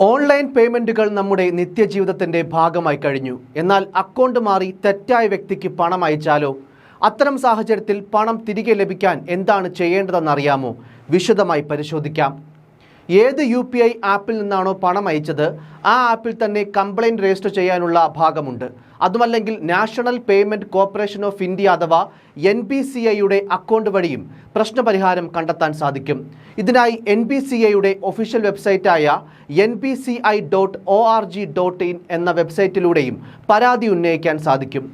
Online പേയ്മെന്റുകൾ നമ്മുടെ നിത്യജീവിതത്തിന്റെ ഭാഗമായി കഴിഞ്ഞു. എന്നാൽ അക്കൗണ്ട് മാറി തെറ്റായ വ്യക്തിക്ക് പണം അയച്ചാലോ? അത്തരം സാഹചര്യത്തിൽ പണം തിരികെ ലഭിക്കാൻ എന്താണ് ചെയ്യേണ്ടതെന്ന് അറിയാമോ വിശദമായി പരിശോധിക്കാം. ഏത് യു പി ഐ ആപ്പിൽ നിന്നാണോ പണം അയച്ചത് ആ ആപ്പിൽ തന്നെ കംപ്ലൈന്റ് രജിസ്റ്റർ ചെയ്യാനുള്ള ഭാഗമുണ്ട്. അതുമല്ലെങ്കിൽ national payment corporation of India അഥവാ എൻ ബി സി ഐയുടെ അക്കൗണ്ട് വഴിയും പ്രശ്നപരിഹാരം കണ്ടെത്താൻ സാധിക്കും. ഇതിനായി എൻ ബി സി ഐയുടെ official വെബ്സൈറ്റായ N B C I dot O R G dot in എന്ന വെബ്സൈറ്റിലൂടെയും പരാതി ഉന്നയിക്കാൻ സാധിക്കും.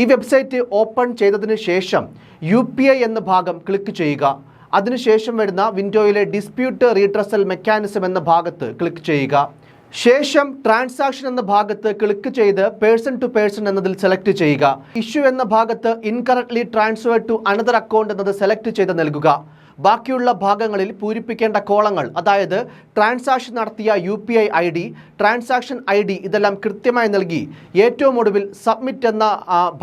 ഈ വെബ്സൈറ്റ് ഓപ്പൺ ചെയ്തതിന് ശേഷം യു പി ഐ എന്ന ഭാഗം ക്ലിക്ക് ചെയ്യുക. അതിനുശേഷം വരുന്ന വിൻഡോയിലെ ഡിസ്പ്യൂട്ട് റീട്രസൽ മെക്കാനിസം എന്ന ഭാഗത്ത് ക്ലിക്ക് ചെയ്യുക. ശേഷം ട്രാൻസാക്ഷൻ എന്ന ഭാഗത്ത് ക്ലിക്ക് ചെയ്ത് പേഴ്സൺ ടു പേഴ്സൺ എന്നതിൽ സെലക്ട് ചെയ്യുക. ഇഷ്യൂ എന്ന ഭാഗത്ത് incorrectly transfer to another account എന്നത് സെലക്ട് ചെയ്ത് നൽകുക. ബാക്കിയുള്ള ഭാഗങ്ങളിൽ പൂരിപ്പിക്കേണ്ട കോളങ്ങൾ അതായത് ട്രാൻസാക്ഷൻ നടത്തിയ U P I I D transaction I D ഇതെല്ലാം കൃത്യമായി നൽകി. ഏറ്റവും ഒടുവിൽ സബ്മിറ്റ് എന്ന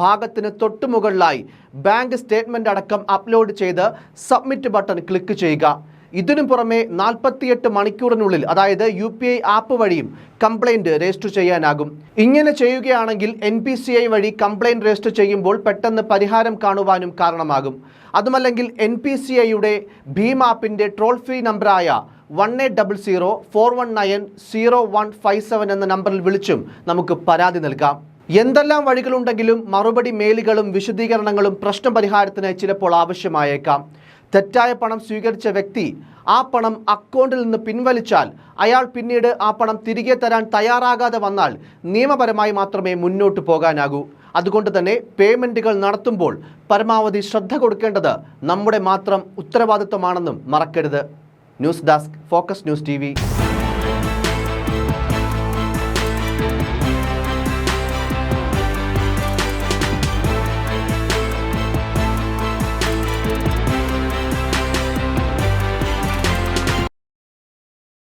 ഭാഗത്തിന് തൊട്ടുമുകളിലായി ബാങ്ക് സ്റ്റേറ്റ്മെന്റ് അടക്കം അപ്ലോഡ് ചെയ്ത് സബ്മിറ്റ് ബട്ടൺ ക്ലിക്ക് ചെയ്യുക. ഇതിനു പുറമെ നാൽപ്പത്തിയെട്ട് മണിക്കൂറിനുള്ളിൽ അതായത് യു പി ഐ ആപ്പ് വഴിയും കംപ്ലൈന്റ് രജിസ്റ്റർ ചെയ്യാനാകും. ഇങ്ങനെ ചെയ്യുകയാണെങ്കിൽ എൻ പി സി ഐ വഴി കംപ്ലൈന്റ് രജിസ്റ്റർ ചെയ്യുമ്പോൾ പെട്ടെന്ന് പരിഹാരം കാണുവാനും കാരണമാകും. അതുമല്ലെങ്കിൽ എൻ പി സി ഐയുടെ ഭീം ആപ്പിന്റെ ട്രോൾ ഫ്രീ നമ്പറായ one eight double zero four one nine zero one five seven എന്ന നമ്പറിൽ വിളിച്ചും നമുക്ക് പരാതി നൽകാം. എന്തെല്ലാം വഴികളുണ്ടെങ്കിലും മറുപടി മെയിലുകളും വിശദീകരണങ്ങളും പ്രശ്ന പരിഹാരത്തിന് ചിലപ്പോൾ ആവശ്യമായേക്കാം. തെറ്റായ പണം സ്വീകരിച്ച വ്യക്തി ആ പണം അക്കൗണ്ടിൽ നിന്ന് പിൻവലിച്ചാൽ അയാൾ പിന്നീട് ആ പണം തിരികെ തരാൻ തയ്യാറാകാതെ വന്നാൽ നിയമപരമായി മാത്രമേ മുന്നോട്ട് പോകാനാകൂ. അതുകൊണ്ട് തന്നെ പേയ്മെന്റുകൾ നടത്തുമ്പോൾ പരമാവധി ശ്രദ്ധ കൊടുക്കേണ്ടത് നമ്മുടെ മാത്രം ഉത്തരവാദിത്വമാണെന്നും മറക്കരുത്. News desk focus news T